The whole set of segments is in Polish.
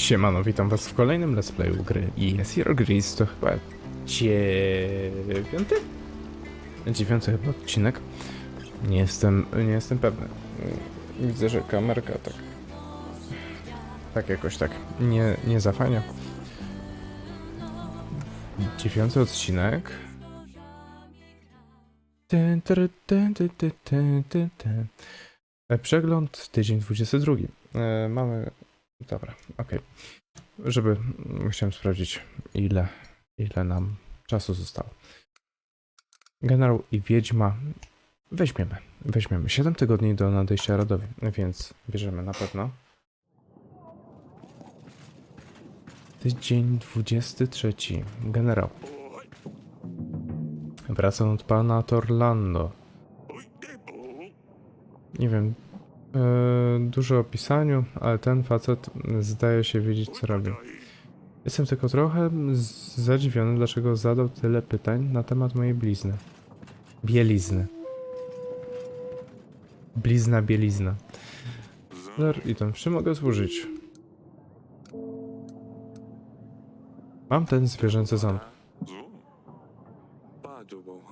Siemano, witam was w kolejnym let's playu gry Yes, Gris to chyba dziewiąty? Dziewiąty chyba odcinek. Nie jestem, nie jestem pewny. Widzę, że kamerka tak... Tak jakoś tak nie, nie zafania. Dziewiąty odcinek. Przegląd tydzień 22. E, mamy. Dobra, okej. Żeby. Musiałem sprawdzić, ile, ile nam czasu zostało. Generał i Wiedźma. Weźmiemy. Weźmiemy. 7 tygodni do nadejścia Radowi, więc bierzemy na pewno. Tydzień 23. Generał. Wracam od pana Torlando. Nie wiem. E, dużo o pisaniu, ale ten facet zdaje się wiedzieć, co robi. Jestem tylko trochę zadziwiony, dlaczego zadał tyle pytań na temat mojej blizny. Bielizny. Blizna, bielizna. Zer i tam, czym mogę służyć? Mam ten zwierzęcy ząb.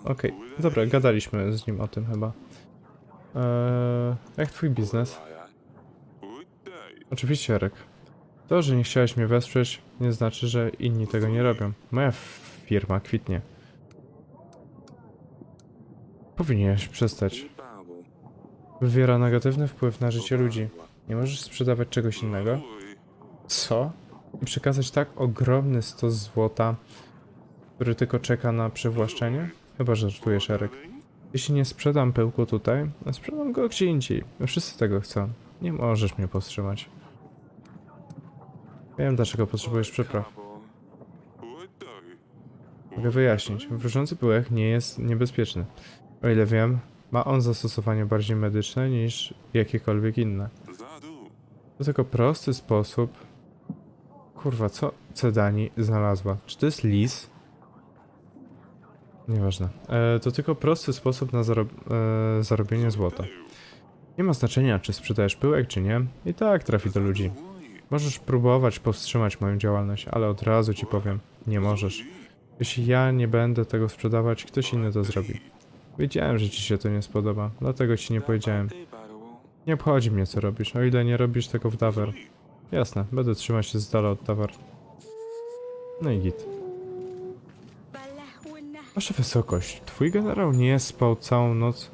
Okej, dobra, gadaliśmy z nim o tym chyba. Eee, jak twój biznes? Oczywiście, Jarek. To, że nie chciałeś mnie wesprzeć, nie znaczy, że inni tego nie robią. Moja firma kwitnie. Powinieneś przestać. Wywiera negatywny wpływ na życie ludzi. Nie możesz sprzedawać czegoś innego? Co? I przekazać tak ogromny stos złota, który tylko czeka na przywłaszczenie? Chyba żartujesz, Erek. Jeśli nie sprzedam pyłku tutaj, sprzedam go gdzie indziej. Wszyscy tego chcą. Nie możesz mnie powstrzymać. Wiem, dlaczego potrzebujesz przypraw. Mogę wyjaśnić. Wróżący pyłek nie jest niebezpieczny. O ile wiem, ma on zastosowanie bardziej medyczne niż jakiekolwiek inne. To tylko prosty sposób. Kurwa, co Cedani znalazła? Czy to jest lis? Nieważne. E, to tylko prosty sposób na zarob e, zarobienie złota. Nie ma znaczenia, czy sprzedajesz pyłek, czy nie. I tak trafi do ludzi. Możesz próbować powstrzymać moją działalność, ale od razu ci powiem, nie możesz. Jeśli ja nie będę tego sprzedawać, ktoś inny to zrobi. Wiedziałem, że ci się to nie spodoba, dlatego ci nie powiedziałem. Nie obchodzi mnie, co robisz, o ile nie robisz tego w Dawer. Jasne, będę trzymać się z dala od Dawer. No i git. Wasza wysokość, twój generał nie spał całą noc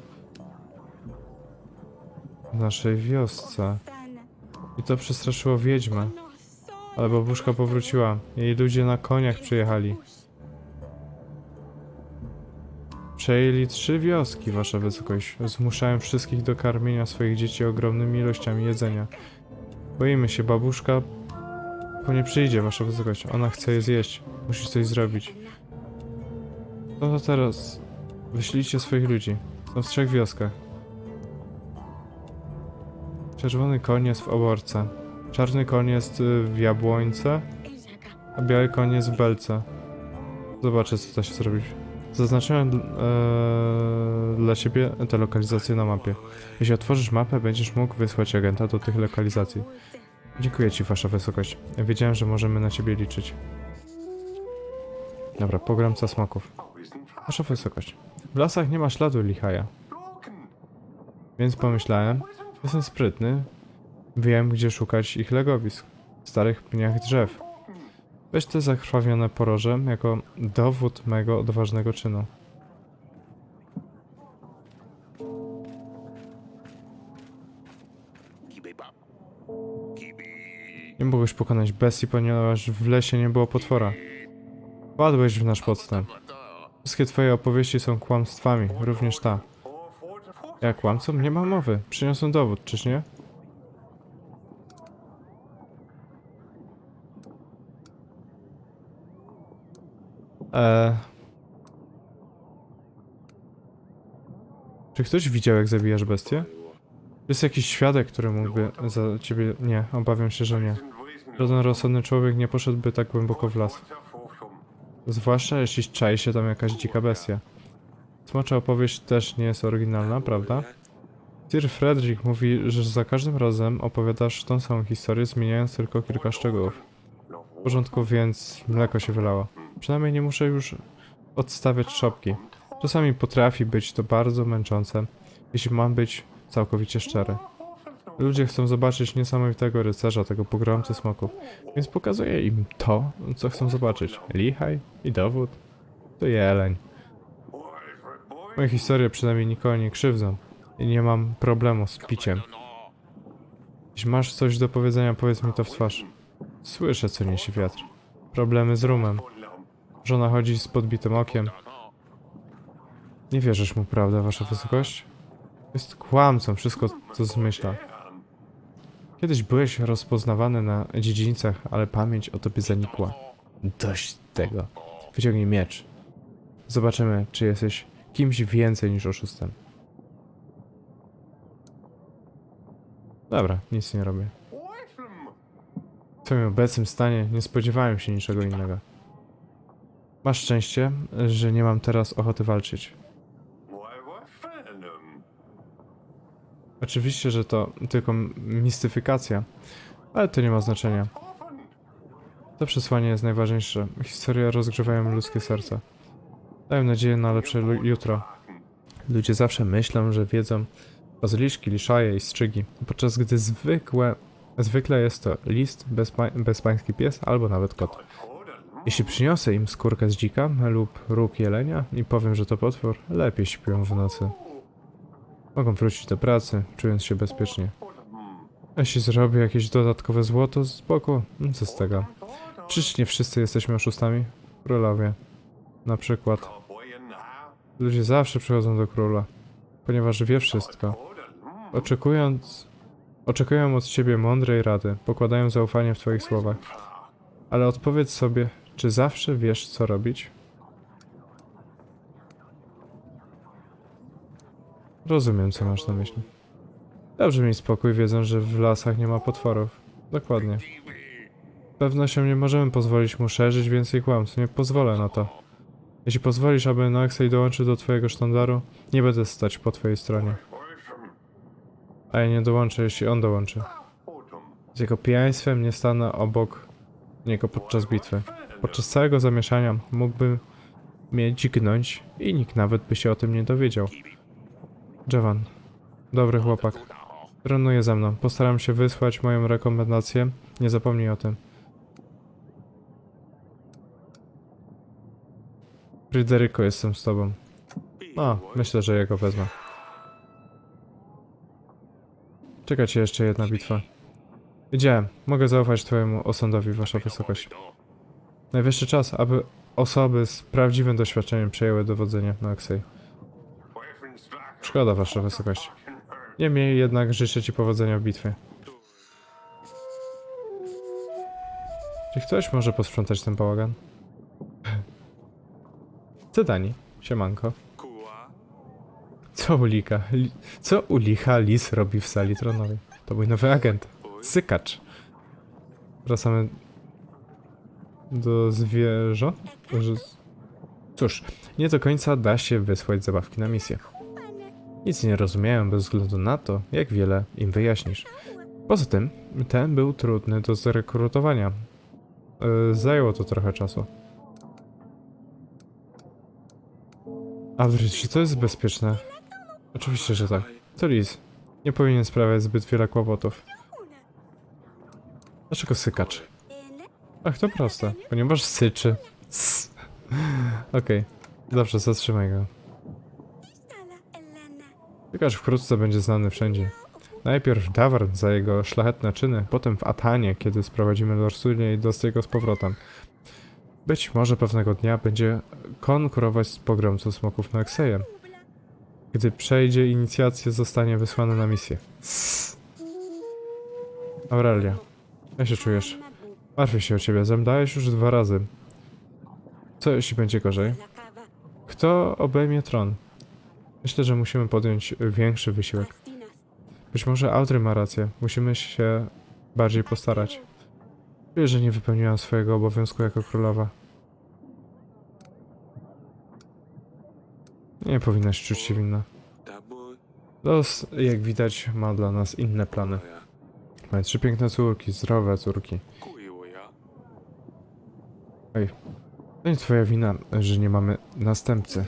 w naszej wiosce. I to przestraszyło wiedźmę. Ale babuszka powróciła. Jej ludzie na koniach przyjechali. Przejęli trzy wioski, wasza wysokość. Zmuszają wszystkich do karmienia swoich dzieci ogromnymi ilościami jedzenia. Boimy się, babuszka po nie przyjdzie, wasza wysokość. Ona chce je zjeść. Musisz coś zrobić. No to teraz wyślijcie swoich ludzi. Są w trzech wioskach. Czerwony koń jest w oborce. Czarny koń jest y, w jabłońce, a biały koń jest w belce. Zobaczę, co da się zrobić. Zaznaczyłem e, dla ciebie te lokalizacje na mapie. Jeśli otworzysz mapę, będziesz mógł wysłać agenta do tych lokalizacji. Dziękuję ci, wasza wysokość. Wiedziałem, że możemy na ciebie liczyć. Dobra, pogromca smoków. Wasza wysokość. W lasach nie ma śladu lichaja. Więc pomyślałem, jestem sprytny. Wiem, gdzie szukać ich legowisk. W starych pniach drzew. Weź te zakrwawione poroże jako dowód mego odważnego czynu. Nie mogłeś pokonać bestii, ponieważ w lesie nie było potwora. Padłeś w nasz podstęp. Wszystkie twoje opowieści są kłamstwami, również ta. Ja kłamcą? Nie ma mowy. Przyniosłem dowód, czyż nie? Eee... Czy ktoś widział, jak zabijasz bestię? Jest jakiś świadek, który mógłby za ciebie... Nie, obawiam się, że nie. Żaden rozsądny człowiek nie poszedłby tak głęboko w las. Zwłaszcza jeśli czai się tam jakaś dzika bestia. Smocza opowieść też nie jest oryginalna, prawda? Sir Frederick mówi, że za każdym razem opowiadasz tą samą historię, zmieniając tylko kilka szczegółów. W porządku, więc mleko się wylało. Przynajmniej nie muszę już odstawiać szopki. Czasami potrafi być to bardzo męczące, jeśli mam być całkowicie szczery. Ludzie chcą zobaczyć niesamowitego rycerza, tego pogromcy smoków, więc pokazuję im to, co chcą zobaczyć. Lichaj i dowód. To jeleń. Moje historie przynajmniej nikogo nie krzywdzą i nie mam problemu z piciem. Jeśli masz coś do powiedzenia, powiedz mi to w twarz. Słyszę, co niesie wiatr. Problemy z rumem. Żona chodzi z podbitym okiem. Nie wierzysz mu, prawda, wasza wysokość? Jest kłamcą, wszystko to zmyśla. Kiedyś byłeś rozpoznawany na dziedzińcach, ale pamięć o tobie zanikła. Dość tego. Wyciągnij miecz. Zobaczymy, czy jesteś kimś więcej niż oszustem. Dobra, nic nie robię. W twoim obecnym stanie nie spodziewałem się niczego innego. Masz szczęście, że nie mam teraz ochoty walczyć. Oczywiście, że to tylko mistyfikacja, ale to nie ma znaczenia. To przesłanie jest najważniejsze. Historie rozgrzewają ludzkie serca. Dają nadzieję na lepsze jutro. Ludzie zawsze myślą, że wiedzą bazyliszki, liszaje i strzygi, podczas gdy zwykłe, zwykle jest to list, bezpa bezpański pies albo nawet kot. Jeśli przyniosę im skórkę z dzika lub róg jelenia i powiem, że to potwór, lepiej śpią w nocy. Mogą wrócić do pracy, czując się bezpiecznie. Jeśli zrobię jakieś dodatkowe złoto z boku, no co z tego? Czyż nie wszyscy jesteśmy oszustami? Królowie. Na przykład. Ludzie zawsze przychodzą do króla, ponieważ wie wszystko. Oczekując... Oczekują od ciebie mądrej rady, pokładają zaufanie w twoich słowach. Ale odpowiedz sobie, czy zawsze wiesz, co robić? Rozumiem, co masz na myśli. Dobrze mieć spokój, wiedząc, że w lasach nie ma potworów. Dokładnie. Z pewnością nie możemy pozwolić mu szerzyć więcej kłamstw. Nie pozwolę na to. Jeśli pozwolisz, aby Noxey dołączył do twojego sztandaru, nie będę stać po twojej stronie. A ja nie dołączę, jeśli on dołączy. Z jego pijaństwem nie stanę obok niego podczas bitwy. Podczas całego zamieszania mógłby mnie dźgnąć i nikt nawet by się o tym nie dowiedział. Javan, dobry chłopak. Trenuje ze mną. Postaram się wysłać moją rekomendację. Nie zapomnij o tym. Fryderyko, jestem z tobą. A, myślę, że jego wezmę. Czeka cię jeszcze jedna bitwa. Idziemy. Mogę zaufać twojemu osądowi, wasza wysokość. Najwyższy czas, aby osoby z prawdziwym doświadczeniem przejęły dowodzenie na Oxej. Szkoda, wasza wysokość. Niemniej jednak życzę ci powodzenia w bitwie. Czy ktoś może posprzątać ten bałagan? Co Dani? Siemanko. Co u lika? Li co u licha lis robi w sali tronowej? To mój nowy agent. Sykacz. Wracamy do zwierząt? Cóż, nie do końca da się wysłać zabawki na misję. Nic nie rozumieją bez względu na to, jak wiele im wyjaśnisz. Poza tym, ten był trudny do zrekrutowania. Yy, zajęło to trochę czasu. Aldrich, czy to jest bezpieczne? Oczywiście, że tak. To Liz. Nie powinien sprawiać zbyt wiele kłopotów. Dlaczego sykacz? Ach, to proste. Ponieważ syczy. Okej. Dobrze, zatrzymaj go. Sykacz wkrótce będzie znany wszędzie. Najpierw Dawarn za jego szlachetne czyny, potem w Atanie, kiedy sprowadzimy Lorsulię i dostaj go z powrotem. Być może pewnego dnia będzie konkurować z pogromcą smoków Noxejem. Gdy przejdzie inicjację, zostanie wysłany na misję. Aurelia, jak się czujesz? Martwię się o ciebie, zemdałeś już dwa razy. Co jeśli będzie gorzej? Kto obejmie tron? Myślę, że musimy podjąć większy wysiłek. Być może Audrey ma rację. Musimy się bardziej postarać. Czuję, że nie wypełniłam swojego obowiązku jako królowa. Nie powinnaś czuć się winna. Los, jak widać, ma dla nas inne plany. Mamy trzy piękne córki, zdrowe córki. To nie twoja wina, że nie mamy następcy.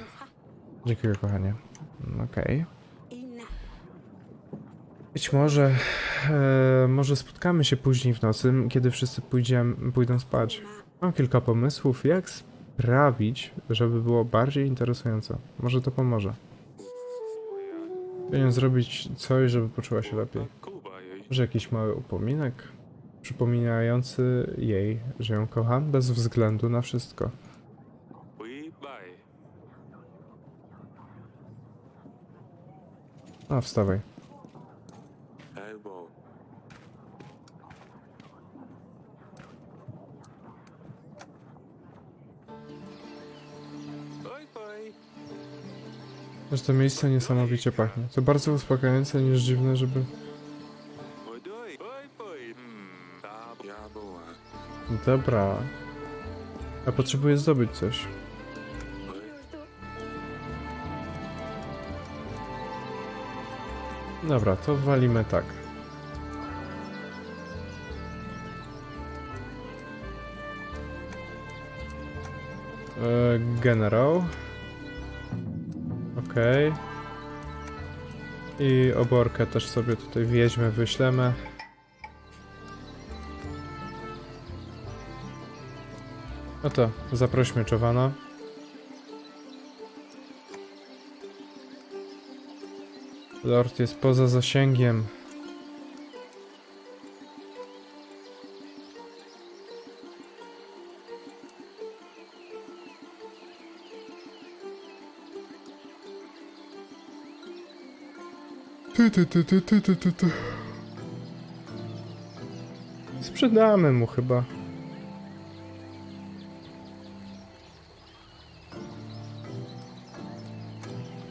Dziękuję, kochanie. Okej. Być może, e, może spotkamy się później w nocy, kiedy wszyscy pójdziemy, pójdą spać. Mam kilka pomysłów, jak sprawić, żeby było bardziej interesująco. Może to pomoże. Powinien zrobić coś, żeby poczuła się lepiej. Może jakiś mały upominek, przypominający jej, że ją kocham bez względu na wszystko. A, wstawaj. Że to miejsce niesamowicie pachnie. To bardzo uspokajające niż dziwne, żeby... Dobra. Ja potrzebuję zdobyć coś. Dobra, to walimy tak. E, generał. Okej. I oborkę też sobie tutaj wieźmy, wyślemy. No to zaprośmy Czowana. Lord jest poza zasięgiem. Ty, ty, ty, ty, ty, ty, ty, ty. Sprzedamy mu chyba.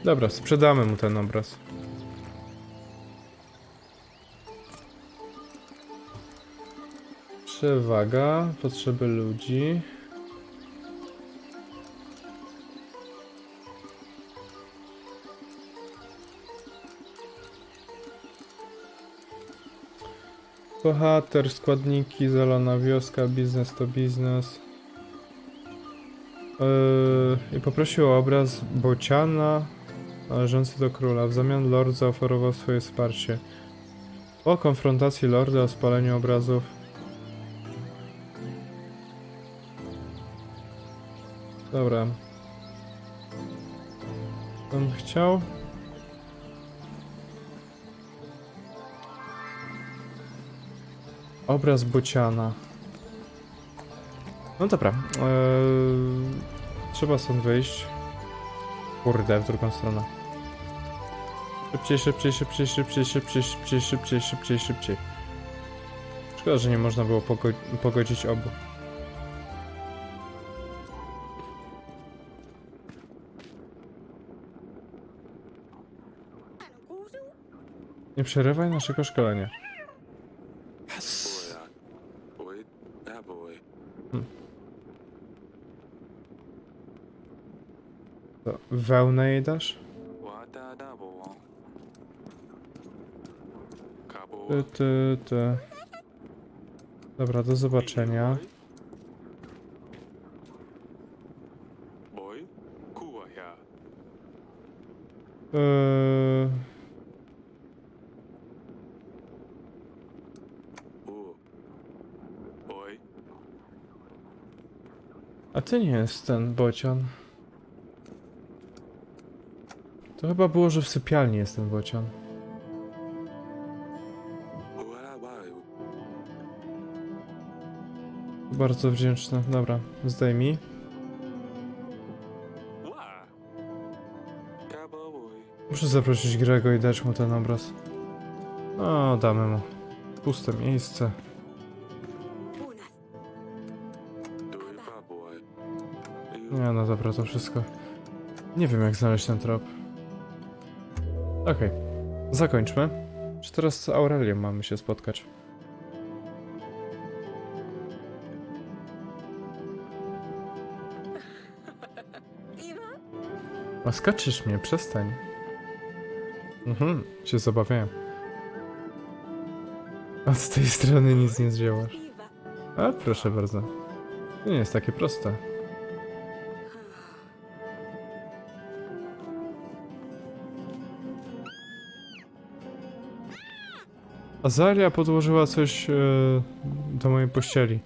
Dobra, sprzedamy mu ten obraz. Przewaga, potrzeby ludzi. Bohater, składniki, zalana wioska, biznes to biznes. Yy, I poprosił o obraz Bociana należący do króla. W zamian lord zaoferował swoje wsparcie. Po konfrontacji lorda o spaleniu obrazów Dobra. On chciał. Obraz bociana. No dobra. Eee, trzeba stąd wyjść. Kurde, w drugą stronę. Szybciej, szybciej, szybciej, szybciej, szybciej, szybciej, szybciej, szybciej, szybciej. Szkoda, że nie można było pogo pogodzić obu. Nie przerywaj naszego szkolenia. Yes. To wełnę jej dasz? Ty, ty, ty. Dobra, do zobaczenia. Eee, a ty nie jest ten bocian. To chyba było, że w sypialni jest ten bocian. Bardzo wdzięczny. Dobra, zdejmij. Muszę zaprosić Grego i dać mu ten obraz. No, damy mu. Puste miejsce. No dobra, to wszystko. Nie wiem, jak znaleźć ten trop. Okej, zakończmy. Czy teraz z Aurelią mamy się spotkać? Łaskaczysz mnie, przestań. Mhm, się zabawiałem. Od tej strony nic nie zdziałasz. A proszę bardzo. To nie jest takie proste. Azaria podłożyła coś e, do mojej pościeli.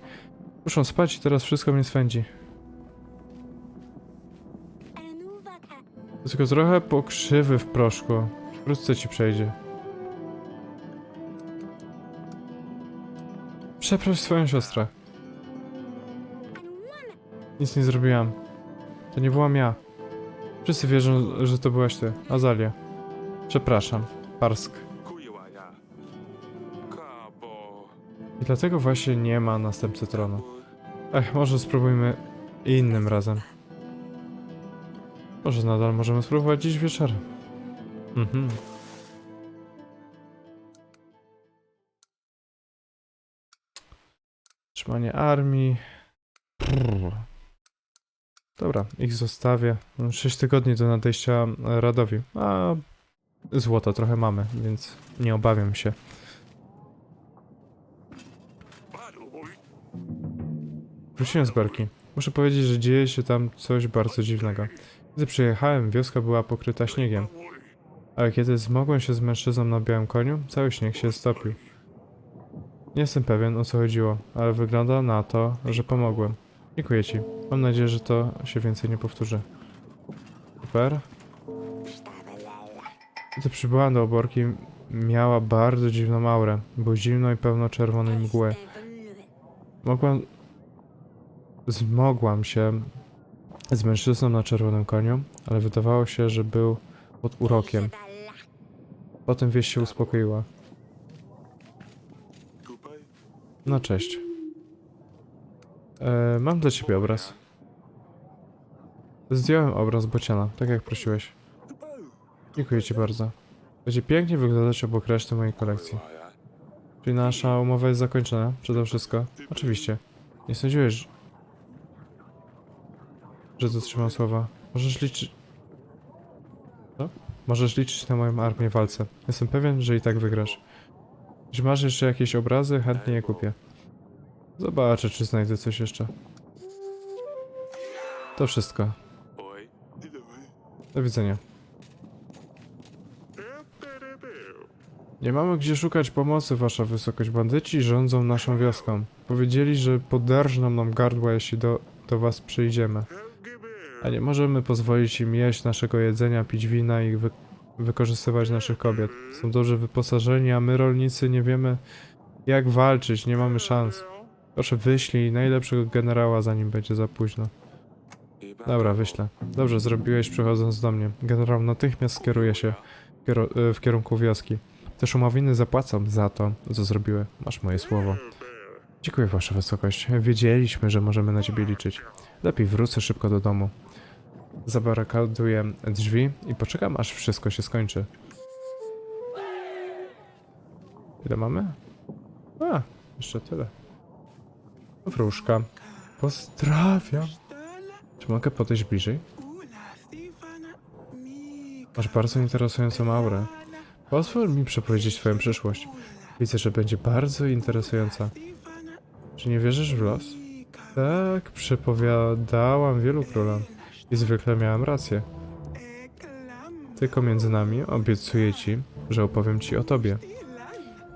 Muszą spać i teraz wszystko mnie swędzi. Tylko trochę pokrzywy w proszku. Wkrótce ci przejdzie. Przeproś swoją siostrę. Nic nie zrobiłam. To nie byłam ja. Wszyscy wierzą, że to byłaś ty, Azalia. Przepraszam, Parsk. I dlatego właśnie nie ma następcy tronu. Ech, może spróbujmy innym razem. Może nadal możemy spróbować dziś wieczorem. Mhm. Trzymanie armii. Dobra, ich zostawię. 6 tygodni do nadejścia Radowi. A złota trochę mamy, więc nie obawiam się. Wróciłem z Berki. Muszę powiedzieć, że dzieje się tam coś bardzo dziwnego. Gdy przyjechałem, wioska była pokryta śniegiem. Ale kiedy zmogłem się z mężczyzną na białym koniu, cały śnieg się stopił. Nie jestem pewien o co chodziło, ale wygląda na to, że pomogłem. Dziękuję ci. Mam nadzieję, że to się więcej nie powtórzy. Super. Gdy przybyłam do oborki, miała bardzo dziwną aurę. Było zimno i pełno czerwonej mgły. Mogłam... Zmogłam się z mężczyzną na czerwonym koniu, ale wydawało się, że był pod urokiem. Potem wieś się uspokoiła. No cześć. E, mam dla ciebie obraz. Zdjąłem obraz bociana, tak jak prosiłeś. Dziękuję ci bardzo. Będzie pięknie wyglądać obok reszty mojej kolekcji. Czyli nasza umowa jest zakończona, to wszystko? Oczywiście. Nie sądziłeś, że- dotrzymam słowa. Możesz liczyć... Co? Możesz liczyć na moją armię w walce. Jestem pewien, że i tak wygrasz. Jeśli masz jeszcze jakieś obrazy, chętnie je kupię. Zobaczę, czy znajdę coś jeszcze. To wszystko. Do widzenia. Nie mamy gdzie szukać pomocy, wasza wysokość. Bandyci rządzą naszą wioską. Powiedzieli, że poderżną nam gardła, jeśli do, do was przyjdziemy. A nie możemy pozwolić im jeść naszego jedzenia, pić wina i wy, wykorzystywać naszych kobiet. Są dobrze wyposażeni, a my rolnicy nie wiemy jak walczyć, nie mamy szans. Proszę wyślij najlepszego generała, zanim będzie za późno. Dobra, wyślę. Dobrze zrobiłeś przychodząc do mnie. Generał natychmiast skieruje się w kierunku wioski. Te szumowiny zapłacą za to, co zrobiły. Masz moje słowo. Dziękuję, Wasza Wysokość. Wiedzieliśmy, że możemy na Ciebie liczyć. Lepiej wrócę szybko do domu. Zabarykaduję drzwi i poczekam, aż wszystko się skończy. Ile mamy? A, jeszcze tyle. Wróżka. Pozdrawiam. Czy mogę podejść bliżej? Masz bardzo interesującą aurę. Pozwól mi przepowiedzieć twoją przyszłość. Widzę, że będzie bardzo interesująca. Czy nie wierzysz w los? Tak, przepowiadałam wielu królom. I zwykle miałam rację. Tylko między nami obiecuję ci, że opowiem ci o tobie.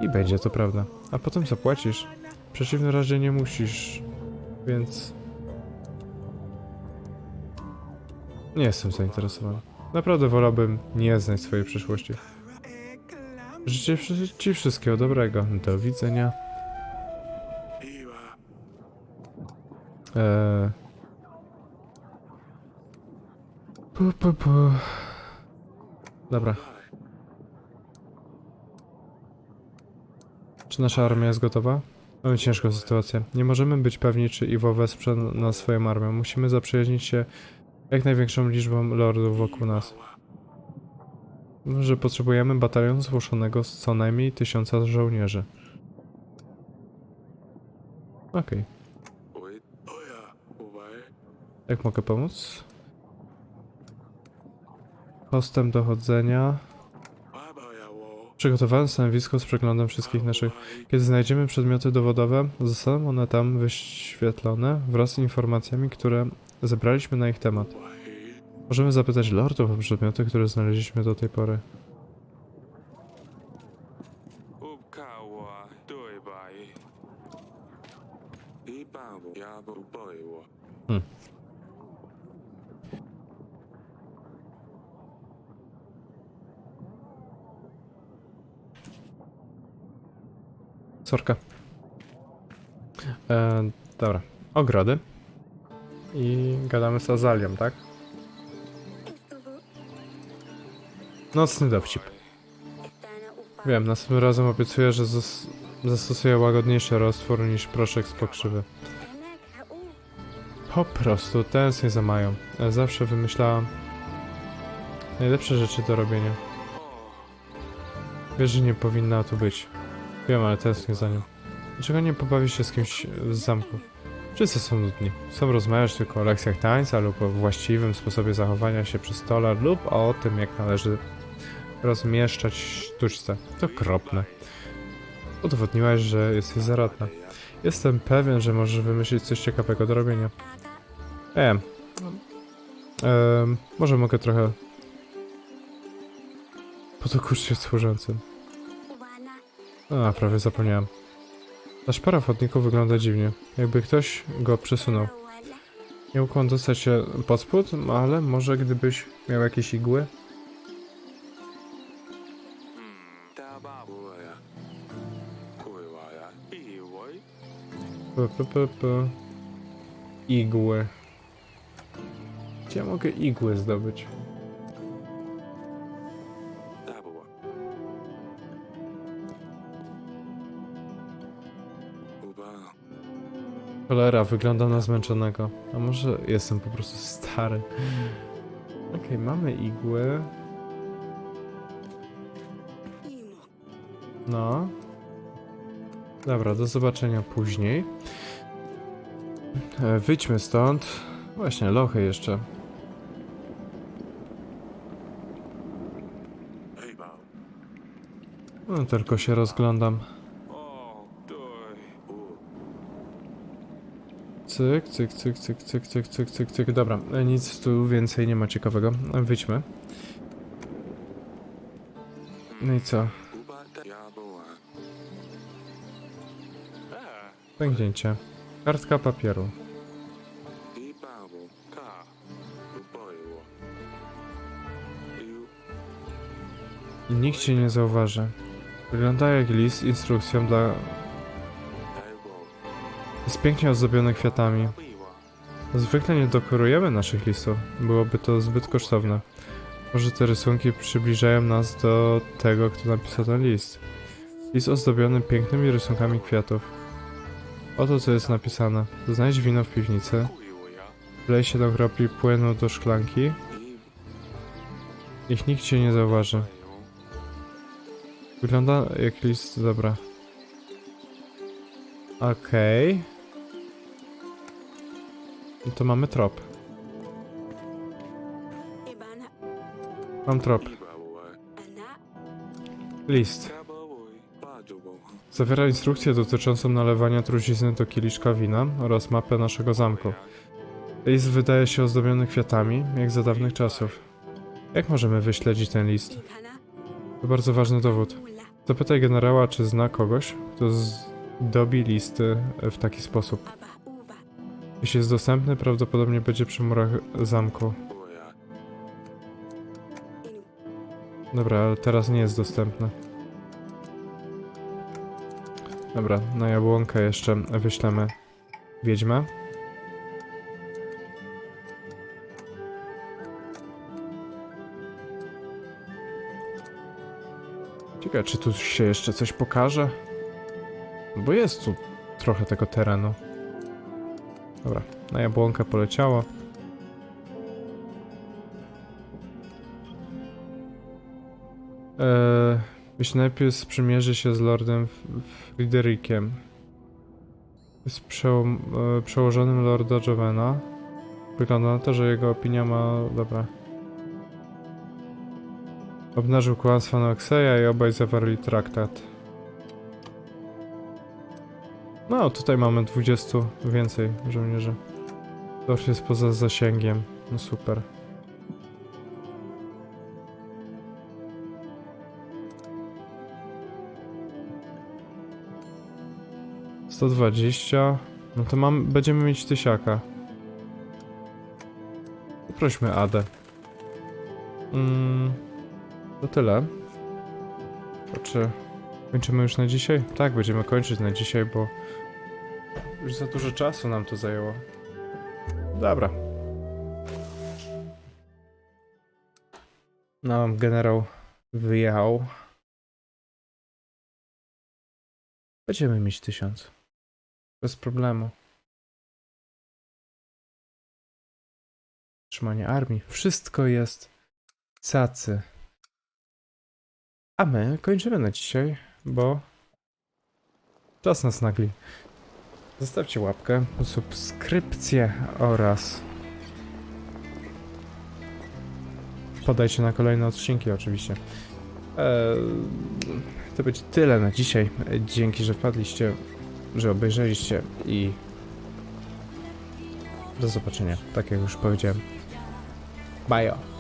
I będzie to prawda. A potem zapłacisz. W przeciwnym razie nie musisz. Więc... Nie jestem zainteresowany. Naprawdę wolałbym nie znać swojej przyszłości. Życzę ci wszystkiego dobrego. Do widzenia. Eee... Pu, pu, pu. Dobra. Czy nasza armia jest gotowa? Mamy ciężką sytuację. Nie możemy być pewni, czy Iwo wesprze nas swoją armią. Musimy zaprzyjaźnić się jak największą liczbą lordów wokół nas. Że potrzebujemy batalionu zgłoszonego z co najmniej tysiąca żołnierzy. Okej. Uwaj. Jak mogę pomóc? Postęp dochodzenia. Przygotowałem stanowisko z przeglądem wszystkich naszych. Kiedy znajdziemy przedmioty dowodowe, zostaną one tam wyświetlone wraz z informacjami, które zebraliśmy na ich temat. Możemy zapytać lordów o przedmioty, które znaleźliśmy do tej pory. E, dobra. Ogrody. I gadamy z Azalią, tak? Nocny dowcip. Wiem, następnym razem obiecuję, że zas zastosuję łagodniejszy roztwór niż proszek z pokrzywy. Po prostu tęsknię za Mają. E, Zawsze wymyślałam najlepsze rzeczy do robienia. Wiesz, że nie powinna tu być. Wiem, ale tęsknię za nią. Dlaczego nie pobawisz się z kimś z zamku? Wszyscy są nudni. Chcą rozmawiać tylko o lekcjach tańca lub o właściwym sposobie zachowania się przy stole lub o tym, jak należy rozmieszczać sztuczce. To okropne. Udowodniłaś, że jesteś zaradna. Jestem pewien, że możesz wymyślić coś ciekawego do robienia. Em. Em, może mogę trochę podokuczyć służącym. A, prawie zapomniałem. Ta szpara w chodniku wygląda dziwnie. Jakby ktoś go przesunął. Nie mógł on dostać się pod spód, ale może gdybyś miał jakieś igły? P, p, p, p. Igły. Gdzie mogę igły zdobyć? Cholera, wyglądam na zmęczonego. A może jestem po prostu stary? Okej, mamy igły. No. Dobra, do zobaczenia później. E, wyjdźmy stąd. Właśnie, lochy jeszcze. No, tylko się rozglądam. Cyk, cyk, cyk, cyk, cyk, cyk, cyk, cyk, cyk. Dobra, nic tu więcej nie ma ciekawego. Wyjdźmy. No i co? Pęknięcie. Kartka papieru. I nikt cię nie zauważy. Wygląda jak list z instrukcją dla... Jest pięknie ozdobiony kwiatami. Zwykle nie dekorujemy naszych listów. Byłoby to zbyt kosztowne. Może te rysunki przybliżają nas do tego, kto napisał ten list. List ozdobiony pięknymi rysunkami kwiatów. Oto co jest napisane. Znajdź wino w piwnicy. Wlej 7 kropli płynu do szklanki. Niech nikt cię nie zauważy. Wygląda jak list, dobra. Okej. No to mamy trop. Mam trop. List. Zawiera instrukcję dotyczącą nalewania trucizny do kieliszka wina oraz mapę naszego zamku. List wydaje się ozdobiony kwiatami, jak za dawnych czasów. Jak możemy wyśledzić ten list? To bardzo ważny dowód. Zapytaj generała, czy zna kogoś, kto zdobi listy w taki sposób. Jeśli jest dostępny, prawdopodobnie będzie przy murach zamku. Dobra, ale teraz nie jest dostępny. Dobra, na jabłonkę jeszcze wyślemy wiedźmę. Ciekawe, czy tu się jeszcze coś pokaże? Bo jest tu trochę tego terenu. Dobra, na jabłonkę poleciało. Eee, jeśli najpierw sprzymierzy się z Lordem Friderikiem. Jest przełom, e, przełożonym Lorda Jovena. Wygląda na to, że jego opinia ma... dobra. Obnażył kłamstwo Noxeja i obaj zawarli traktat. No, tutaj mamy 20 więcej żołnierzy. Dorf jest poza zasięgiem. No super. Sto dwadzieścia. No to mam, będziemy mieć tysiaka. Poprośmy Adę. Mm, to tyle. To czy kończymy już na dzisiaj? Tak, będziemy kończyć na dzisiaj, bo już za dużo czasu nam to zajęło. Dobra. No, generał wyjechał. Będziemy mieć tysiąc. Bez problemu. Trzymanie armii. Wszystko jest cacy. A my kończymy na dzisiaj, bo czas nas nagli. Zostawcie łapkę, subskrypcję oraz podajcie na kolejne odcinki oczywiście. Eee, to będzie tyle na dzisiaj. Dzięki, że wpadliście, że obejrzeliście i do zobaczenia, tak jak już powiedziałem. Bye.